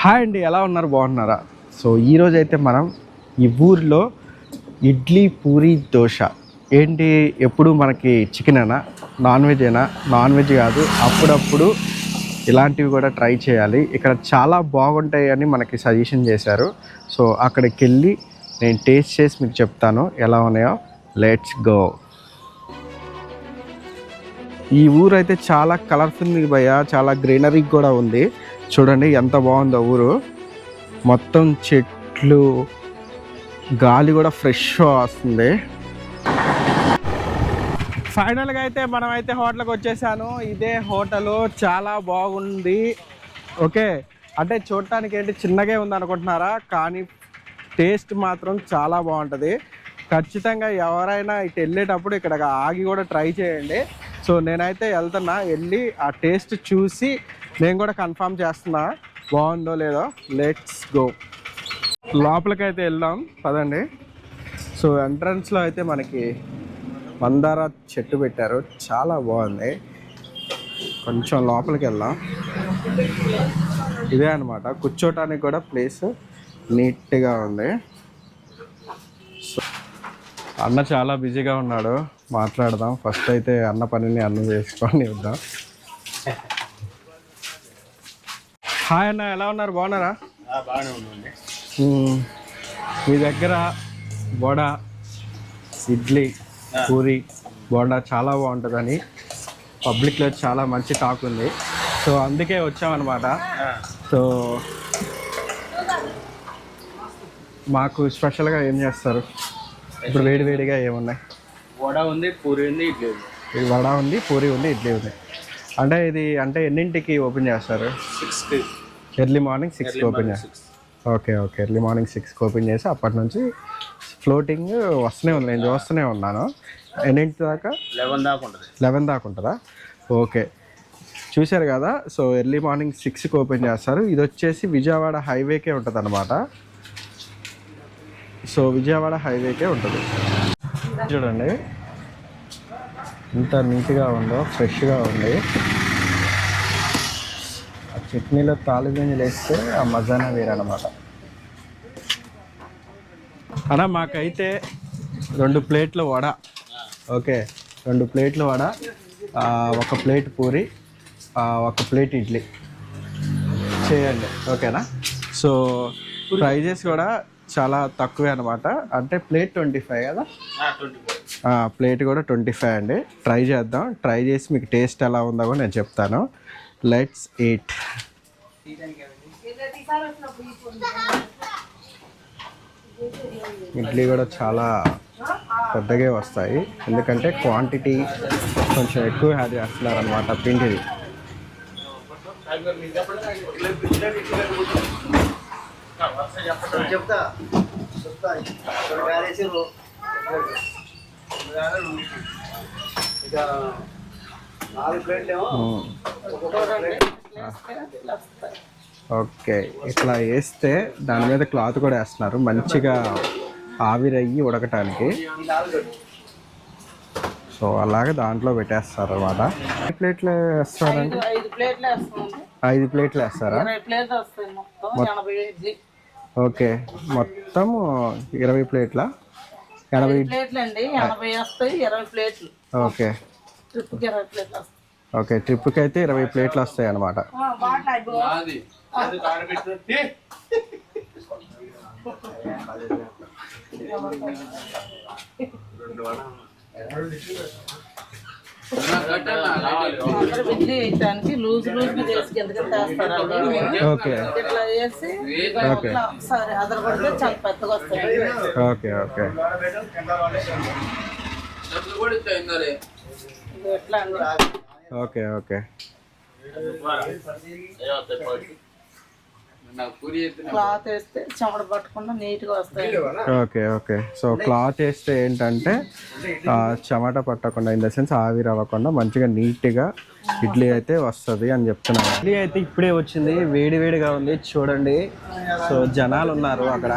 Hi అండి ఎలా ఉన్నారు? బాగున్నారా? సో ఈరోజు అయితే మనం ఈ ఊరిలో ఇడ్లీ పూరి దోశ. ఏంటి? ఎప్పుడు మనకి చికెన్ అయినా నాన్ వెజ్ అయినా నాన్ వెజ్ కాదు. అప్పుడప్పుడు ఇలాంటివి కూడా ట్రై చేయాలి. ఇక్కడ చాలా బాగుంటాయి అని మనకి సజెషన్ చేశారు. సో అక్కడికి వెళ్ళి నేను టేస్ట్ చేసి మీకు చెప్తాను. ఎలా ఉన్నాయో? లెట్స్ గో ఈ ఊరు అయితే చాలా కలర్ఫుల్ ఉంది చాలా గ్రీనరీ కూడా ఉంది. చూడండి ఎంత బాగుందో ఊరు. మొత్తం చెట్లు గాలి కూడా ఫ్రెష్ వస్తుంది. ఫైనల్గా అయితే మనం అయితే హోటల్కి వచ్చేసాను. ఇదే హోటల్ చాలా బాగుంది. ఓకే. అంటే చూడటానికి ఏంటి చిన్నగా ఉంది అనుకుంటున్నారా కానీ టేస్ట్ మాత్రం చాలా బాగుంటుంది. ఖచ్చితంగా ఎవరైనా ఇటు వెళ్ళేటప్పుడు ఇక్కడ ఆగి కూడా ట్రై చేయండి. సో నేనైతే వెళ్తున్నా వెళ్ళి ఆ టేస్ట్ చూసి నేను కూడా కన్ఫర్మ్ చేస్తున్నా. బాగుందో లేదో లెట్స్ గో లోపలికైతే వెళ్దాం పదండి. సో ఎంట్రన్స్లో అయితే మనకి మందార చెట్టు పెట్టారు చాలా బాగుంది. కొంచెం లోపలికి వెళ్దాం. ఇదే అనమాట కూర్చోటానికి కూడా ప్లేస్ నీట్గా ఉంది. అన్న చాలా బిజీగా ఉన్నాడు. మాట్లాడదాం. ఫస్ట్ అయితే అన్న పనిని అన్న చేసుకొని వద్దాం హాయ్ అన్న ఎలా ఉన్నారు? బాగున్నారా? బాగానే ఉందండి. మీ దగ్గర వడ ఇడ్లీ పూరి బోండా చాలా బాగుంటుందని పబ్లిక్లో చాలా మంచి టాక్ ఉంది. సో అందుకే వచ్చామన్నమాట. సో మాకు స్పెషల్గా ఏం చేస్తారు? ఇప్పుడు వేడి వేడిగా ఏమున్నాయి? వడ ఉంది పూరి ఉంది ఇడ్లీ ఉంది. ఇది వడ ఉంది పూరి ఉంది ఇడ్లీ ఉంది. అంటే ఇది అంటే ఎన్నింటికి ఓపెన్ చేస్తారు? సిక్స్కి. ఎర్లీ మార్నింగ్ సిక్స్కి ఓపెన్ చేస్తారు. Okay okay. ఎర్లీ మార్నింగ్ సిక్స్కి ఓపెన్ చేసి అప్పటి నుంచి ఫ్లోటింగ్ వస్తూనే ఉంది. నేను చూస్తూనే ఉన్నాను. ఎన్నింటి దాకా? లెవెన్ దాకా ఉంటుంది. లెవెన్ దాకా ఉంటుందా? ఓకే. చూశారు కదా? సో ఎర్లీ మార్నింగ్ సిక్స్కి ఓపెన్ చేస్తారు. ఇది వచ్చేసి విజయవాడ హైవేకే ఉంటుంది అనమాట సో విజయవాడ హైవేకే ఉంటుంది. చూడండి. ఎంత నీట్గా ఉందో ఫ్రెష్గా ఉంది. ఆ చట్నీలో తాలిగింజలు వేస్తే ఆ మజానే వేరనమాట అన్నా మాకైతే రెండు ప్లేట్లు వడ. ఓకే రెండు ప్లేట్లు వడ ఒక ప్లేట్ పూరి ఒక ప్లేట్ ఇడ్లీ. చేయండి. ఓకేనా? సో ప్రైజెస్ కూడా చాలా తక్కువే అనమాట అంటే ప్లేట్ ట్వంటీ ఫైవ్ కదా? ప్లేట్ కూడా ట్వంటీ ఫైవ్ అండి. ట్రై చేద్దాం. ట్రై చేసి మీకు టేస్ట్ ఎలా ఉందో కూడా నేను చెప్తాను. లెట్స్ ఎయిట్ ఇడ్లీ కూడా చాలా పెద్దగా వస్తాయి. ఎందుకంటే క్వాంటిటీ కొంచెం ఎక్కువ యాడ్ చేస్తున్నారు అనమాట పిండిది చెప్తా. చెప్తా. ఇక నాలుగు ప్లేట్లు ఏమో. ఓకే. ఇట్లా వేస్తే దాని మీద క్లాత్ కూడా వేస్తున్నారు. మంచిగా ఆవిరయ్యి ఉడకటానికి. సో అలాగే దాంట్లో పెట్టేస్తారు అనమాట ప్లేట్లు వేస్తారండి ఐదు ప్లేట్లు వేస్తామండి ఐదు ప్లేట్లు వేస్తారా? మొత్తం. ఓకే. మొత్తం ఇరవై ప్లేట్ల? ఎనభై ప్లేట్లు అండి ఎనభై వస్తాయి ఇరవై ప్లేట్లు. ఓకే. ట్రిప్కి ఇరవై ప్లేట్లు వస్తాయి. ఓకే ట్రిప్కి అయితే ఇరవై ప్లేట్లు వస్తాయి అనమాట ఆ, బాటిల్ అయిపోయి అందరూ ఇడ్లీ వేయడానికి లూజ్ లూజ్ చేసి కిందకి వేస్తారండి ఓకే ఇట్లా వేసి ఓకే ఇట్లా ఒకసారి అదర కొడితే చాలా పెద్దగా వస్తాయి ఓకే ఓకే ఇది ఎట్లా అండి ఓకే ఓకే క్లాత్ వేస్తే చెమట పట్టకుండా నీట్గా వస్తాయి. Okay okay. సో క్లాత్ వేస్తే ఏంటంటే ఆ, చెమట పట్టకుండా ఇన్ ద సెన్స్ ఆవిరి అవ్వకుండా మంచిగా నీట్గా ఇడ్లీ అయితే వస్తుంది అని చెప్తున్నాను ఇడ్లీ అయితే ఇప్పుడే వచ్చింది వేడి వేడిగా ఉంది చూడండి. సో జనాలు ఉన్నారు అక్కడ.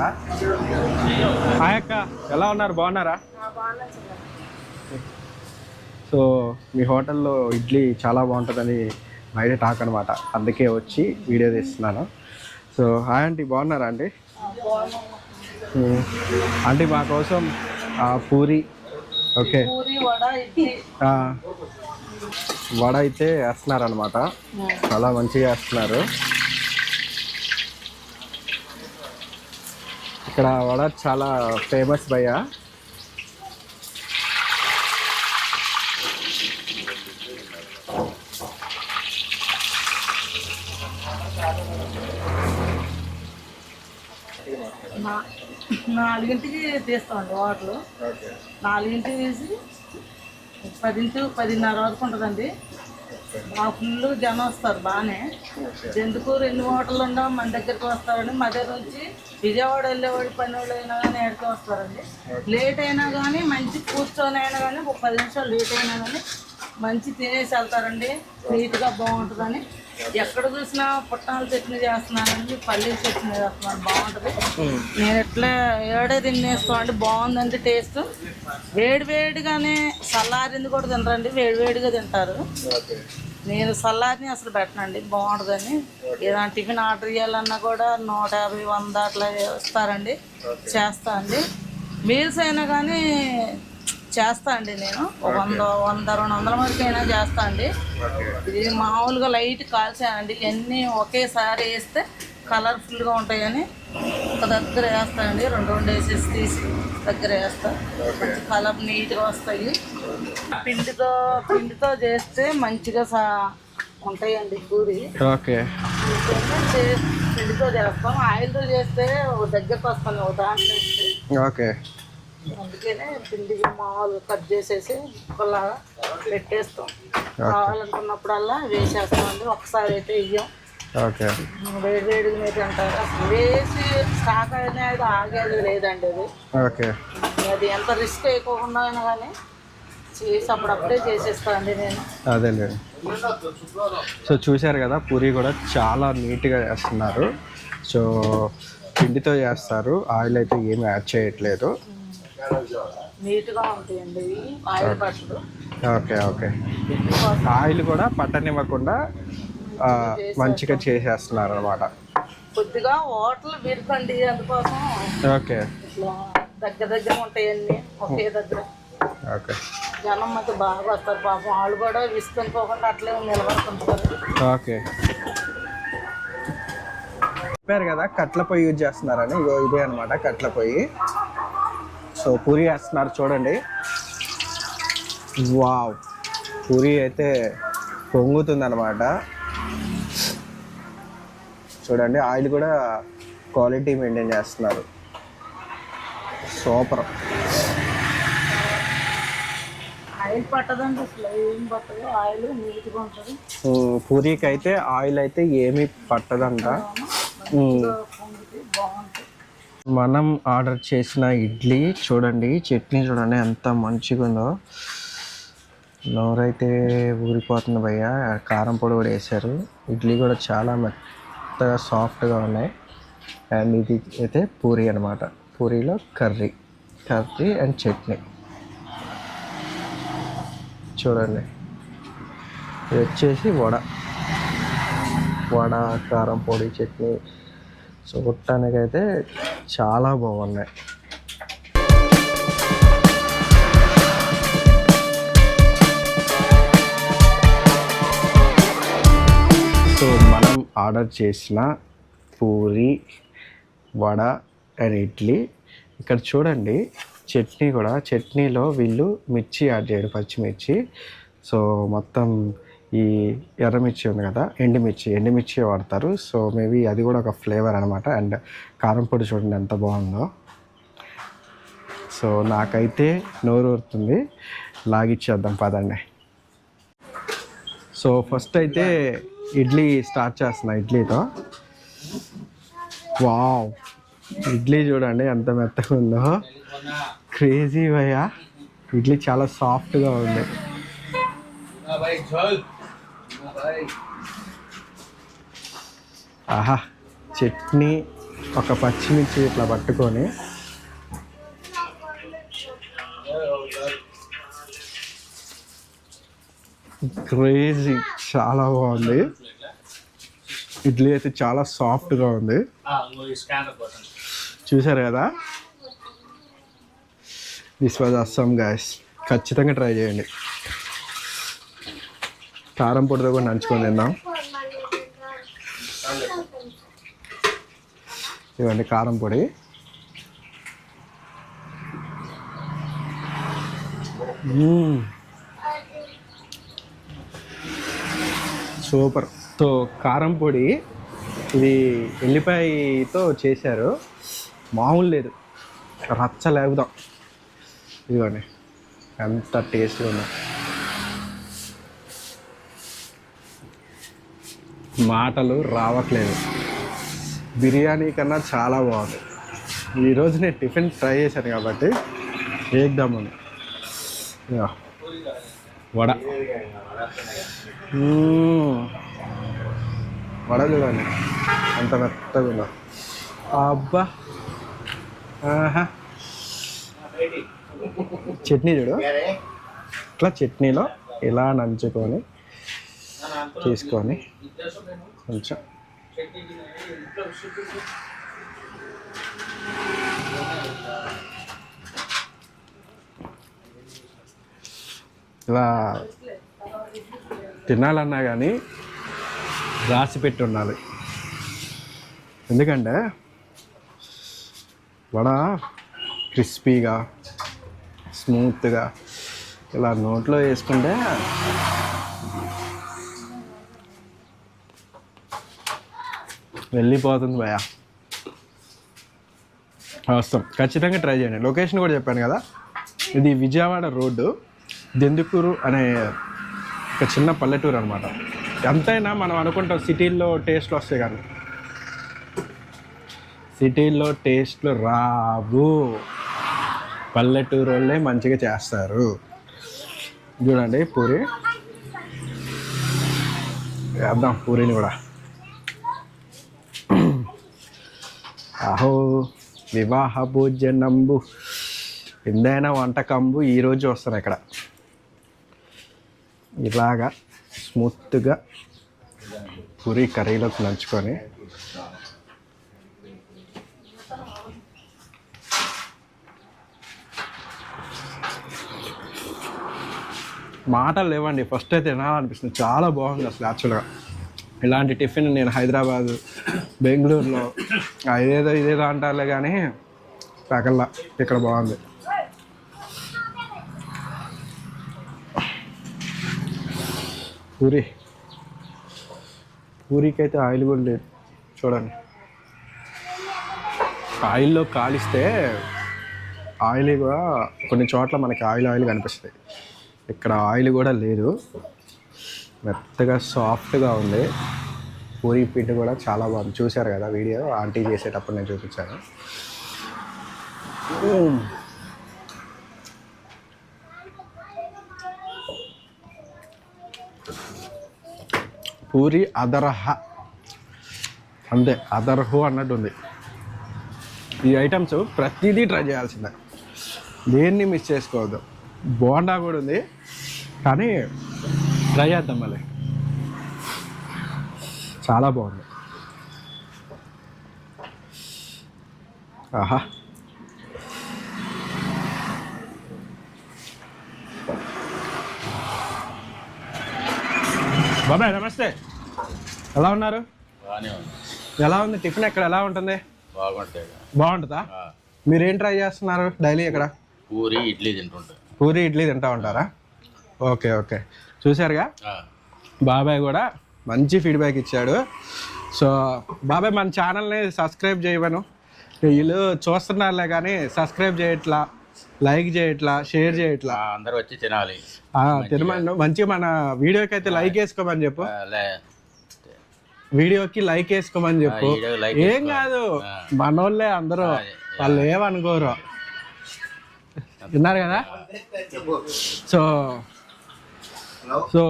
హాయ్ అక్క ఎలా ఉన్నారు? బాగున్నారా? సో మీ హోటల్లో ఇడ్లీ చాలా బాగుంటుందని బయట టాక్ అనమాట అందుకే వచ్చి వీడియో తీస్తున్నాను. సో హాయ్ ఆంటీ బాగున్నారా అండి. ఆంటీ మా కోసం పూరి. ఓకే. వడ అయితే. వేస్తున్నారు అనమాట చాలా మంచిగా వేస్తున్నారు. ఇక్కడ వడ చాలా ఫేమస్ భయ్య. నాలుగింటికి తీస్తామండి వాటర్లు. నాలుగింటికి తీసి పదింటి పదిన్నర వరకు ఉంటుందండి. మా ఫుల్ జనం వస్తారు బాగానే. ఎందుకు రెండు హోటళ్ళు ఉండవు మన దగ్గరికి వస్తారండి. మా దగ్గర నుంచి విజయవాడ వెళ్ళేవాడు పని వాళ్ళు అయినా కానీ ఎక్కడికి వస్తారండి. లేట్ అయినా కానీ మంచి కూర్చొని అయినా కానీ ఒక పది నిమిషాలు లేట్ అయినా కానీ మంచి తినేసి వెళ్తారండి. నీట్గా బాగుంటుందని. ఎక్కడ చూసినా పుట్నాల చట్నీ చేస్తున్నానండి పల్లీల చట్నీ చేస్తున్నాను బాగుంటుంది. నేను ఎట్లా ఏడే తినేస్తామండి బాగుందండి టేస్ట్. వేడి వేడిగానే చల్లారింది కూడా తినరండి వేడి వేడిగా తింటారు. నేను సల్లారిని అసలు పెట్టనండి బాగుంటుందని. ఏదైనా టిఫిన్ ఆర్డర్ చేయాలన్నా కూడా నూట యాభై వంద అట్లా ఇస్తారండి చేస్తా అండి. మీల్స్ అయినా కానీ చేస్తా అండి నేను. ఒక వంద వంద రెండు వందల వరకు అయినా చేస్తా అండి. ఇది మామూలుగా లైట్ కాల్చానండి. ఇవన్నీ ఒకేసారి వేస్తే కలర్ఫుల్గా ఉంటాయని ఒక దగ్గర వేస్తానండి రెండు రెండు వేసేసి తీసి దగ్గర వేస్తా. మంచి కలర్ నీట్గా వస్తాయి. పిండితో పిండితో చేస్తే మంచిగా సా ఉంటాయండి పూరి. ఓకే. పిండితో చేస్తాం ఆయిల్తో చేస్తే దగ్గరకు వస్తాను ఒక దాంట్లో. ఓకే. అందుకనే పిండి మామూలుగా కట్ చేసేసి ఒకలాగా పెట్టేస్తాం. కావాలనుకున్నప్పుడల్లా వేసేస్తామండి ఒకసారి అయితే ఇయ్యం. ఓకే. వేడి వేడిగా మీరు అంటారు. అసలు వేసి స్టాక్ అనేది ఆగేది లేదండి అది. ఓకే. అది ఎంత రిస్క్ అయిపోకుండా అయినా కానీ చేసి అప్పుడప్పుడే చేసేస్తానండి నేను. అదేలేండి సో చూశారు కదా పూరి కూడా చాలా నీట్గా చేస్తున్నారు. సో పిండితో చేస్తారు. ఆయిల్ అయితే ఏమి యాడ్ చేయట్లేదు. నీట్గా ఉంటాయండి ఆయిల్ ఓకే ఓకే. ఆయిల్ కూడా పట్టనివ్వకుండా మంచిగా చేసేస్తున్నారు అనమాట కొద్దిగా హోటల్ విరకండి అందుకోసం. ఓకే. దగ్గర దగ్గర ఉంటాయండి ఒకే దగ్గర. ఓకే. జనం మాకు బాగా వస్తారు పాపం. వాళ్ళు కూడా విసుకొని పోకుండా అట్లే నిలబడుతుంటారు ఓకే. చెప్పారు కదా కట్ల పొయ్యి యూజ్ చేస్తున్నారని ఇగో ఇదే అనమాట కట్ల పొయ్యి. సో పూరి వేస్తున్నారు చూడండి. వావ్. పూరి అయితే పొంగుతుంది అనమాట చూడండి ఆయిల్ కూడా క్వాలిటీ మెయింటైన్ చేస్తున్నారు. సూపర్. ఆయిల్ పట్టదండి అసలు ఏం పట్టదు. ఆయిల్ నీట్గా ఉంటుంది. పూరీకి అయితే ఆయిల్ అయితే ఏమీ పట్టదంట. బాగుంటుంది. మనం ఆర్డర్ చేసిన ఇడ్లీ చూడండి చట్నీ చూడండి ఎంత మంచిగా ఉందో నోరైతే ఊరిపోతుంది భయ్య కారం పొడి కూడా వేశారు. ఇడ్లీ కూడా చాలా మెత్తగా సాఫ్ట్గా ఉన్నాయి. అండ్ ఇది అయితే పూరి అనమాట పూరీలో కర్రీ కర్రీ అండ్ చట్నీ. చూడండి ఇది వచ్చేసి వడ. వడ కారం పొడి చట్నీ. చూడటానికైతే చాలా బాగున్నాయి. సో మనం ఆర్డర్ చేసిన పూరి వడ అండ్ ఇడ్లీ. ఇక్కడ చూడండి చట్నీ కూడా చట్నీలో వీళ్ళు మిర్చి యాడ్ చేయడు పచ్చిమిర్చి. సో మొత్తం ఈ ఎర్రమిర్చి ఉంది కదా ఎండుమిర్చి. ఎండుమిర్చి వాడతారు. సో మేబీ అది కూడా ఒక ఫ్లేవర్ అనమాట అండ్ కారం పొడి చూడండి ఎంత బాగుందో. సో నాకైతే నోరు ఊరుతుంది. లాగిచ్చేద్దాం పదండి. సో ఫస్ట్ అయితే ఇడ్లీ స్టార్ట్ చేస్తున్నా ఇడ్లీతో. వావ్! ఇడ్లీ చూడండి ఎంత మెత్తగా ఉందో. క్రేజీ భయ్యా! ఇడ్లీ చాలా సాఫ్ట్గా ఉంది. ఆహా చట్నీ ఒక పచ్చిమిర్చి ఇట్లా పట్టుకొని. క్రేజీ చాలా బాగుంది. ఇడ్లీ అయితే చాలా సాఫ్ట్గా ఉంది. చూసారు కదా? దిస్ వాజ్ అస్సాం గాయస్ ఖచ్చితంగా ట్రై చేయండి. కారం పొడితో కూడా నంచుకొని తిందాం. ఇవ్వండి కారం పొడి. సూపర్. సో కారం పొడి ఇది ఎల్లిపాయతో చేశారు. మామూలు లేదు. రచ్చ లేపుదాం ఇదిగోండి ఎంత టేస్ట్గా ఉందో. మాటలు రావట్లేదు. బిర్యానీ కన్నా చాలా బాగుంది. ఈరోజు నేను టిఫిన్ ట్రై చేశాను కాబట్టి ఏకదమ్మని వడ. వడ చూడండి ఎంత మెత్తగా అబ్బా. ఆహా. చట్నీ చూడు. ఇట్లా చట్నీలో ఇలా నంచుకొని తీసుకొని కొంచెం ఇలా తినాలన్నా కానీ రాసి పెట్టి ఉండాలి ఎందుకంటే వడ క్రిస్పీగా స్మూత్గా ఇలా నోట్లో వేసుకుంటే వెళ్ళిపోతుంది భయ వస్తాం ఖచ్చితంగా ట్రై చేయండి. లొకేషన్ కూడా చెప్పాను కదా. ఇది విజయవాడ రోడ్డు. దెందుకూరు అనే ఒక చిన్న పల్లెటూరు అనమాట ఎంతైనా మనం అనుకుంటాం సిటీల్లో టేస్ట్లు వస్తాయి కానీ. సిటీల్లో టేస్ట్లు రావు. పల్లెటూరు వాళ్ళే మంచిగా చేస్తారు. చూడండి పూరి. వేద్దాం పూరిని కూడా. అహో వివాహ భోజనంబు ఎందైనా వంటకంబు ఈరోజు వస్తాను ఇక్కడ ఇలాగా స్మూత్గా పూరి కర్రీలోకి నంచుకొని మాటలు లేవండి. ఫస్ట్ అయితే తినాలనిపిస్తుంది చాలా బాగుంది అసలు యాక్చువల్గా. ఇలాంటి టిఫిన్ నేను హైదరాబాద్ బెంగళూరులో ఆ ఇదేదో ఇదేదో అంటారులే కానీ పగల్లా ఇక్కడ బాగుంది. పూరి. పూరికి అయితే ఆయిల్ కూడా లేదు. చూడండి. ఆయిల్లో కాలిస్తే ఆయిల్ కూడా కొన్ని చోట్ల మనకి ఆయిల్ ఆయిల్ కనిపిస్తుంది ఇక్కడ ఆయిల్ కూడా లేదు. మెత్తగా సాఫ్ట్గా ఉంది. పూరి పిండి కూడా చాలా బాగుంది. చూశారు కదా వీడియో? ఆంటీ చేసేటప్పుడు నేను చూపించాను. పూరి అదరహ. అంతే అదర్హు అన్నట్టు ఉంది. ఈ ఐటమ్స్ ప్రతిదీ ట్రై చేయాల్సిందే. దేన్ని మిస్ చేసుకోవద్దు. బోండా కూడా ఉంది. కానీ ట్రై చేద్దాం మళ్ళీ. చాలా బాగుంది. ఆహా. బాబాయ్ నమస్తే. ఎలా ఉన్నారు? ఎలా ఉంది? టిఫిన్ ఎక్కడ? ఎలా ఉంటుంది? బాగుంటుందా? మీరేం ట్రై చేస్తున్నారు డైలీ ఇక్కడ? పూరి ఇడ్లీ తింటుంటాయి. పూరి ఇడ్లీ తింటా ఉంటారా? Okay okay. చూసారుగా బాబాయ్ కూడా మంచి ఫీడ్బ్యాక్ ఇచ్చాడు. సో బాబాయ్ మన ఛానల్ని సబ్స్క్రైబ్ చేయమను. వీళ్ళు చూస్తున్నారులే కానీ సబ్స్క్రైబ్ చేయట్లా లైక్ చేయట్లా షేర్ చేయట్లా. అందరూ వచ్చి తినాలి. తినమను. మంచిగా మన వీడియోకి అయితే లైక్ వేసుకోమని చెప్పు. వీడియోకి లైక్ వేసుకోమని చెప్పు. ఏం కాదు. మనోళ్ళే అందరూ. అదే. వాళ్ళు ఏమనుకోరు. విన్నారు కదా? సో సో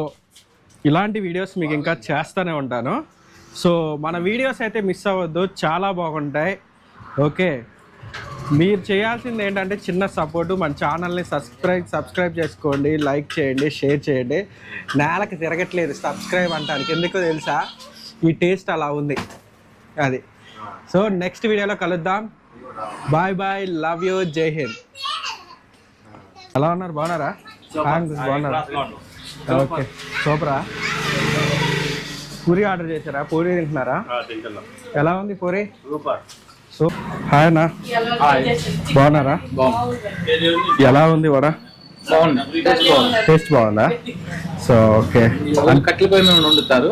ఇలాంటి వీడియోస్ మీకు ఇంకా చేస్తూనే ఉంటాను. సో మన వీడియోస్ అయితే మిస్ అవ్వద్దు. చాలా బాగుంటాయి. ఓకే మీరు చేయాల్సింది ఏంటంటే చిన్న సపోర్టు మన ఛానల్ని సబ్స్క్రైబ్ సబ్స్క్రైబ్ చేసుకోండి. లైక్ చేయండి షేర్ చేయండి. నేలకి తిరగట్లేదు సబ్స్క్రైబ్ అంటానికి. ఎందుకో తెలుసా? ఈ టేస్ట్ అలా ఉంది. అది. సో నెక్స్ట్ వీడియోలో కలుద్దాం. బాయ్ బాయ్ లవ్ యూ జై హింద్ ఎలా ఉన్నారు? బాగున్నారా? బాగున్నారా? ఓకే. సూపరా. పూరి ఆర్డర్ చేశారా? పూరి తింటున్నారా? ఎలా ఉంది పూరి? సో హాయ్ అన్న. బాగున్నారా? ఎలా ఉంది వడ? బాగుంది టేస్ట్ బాగుంది. టేస్ట్ బాగుందా? So okay. కట్టెల మీద వండుతారు.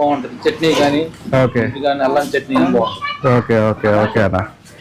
బాగుంటుంది. చట్నీ కానీ ఓకే. కానీ అల్లం చట్నీ బాగుంటుంది. ఓకే ఓకే ఓకే అన్న.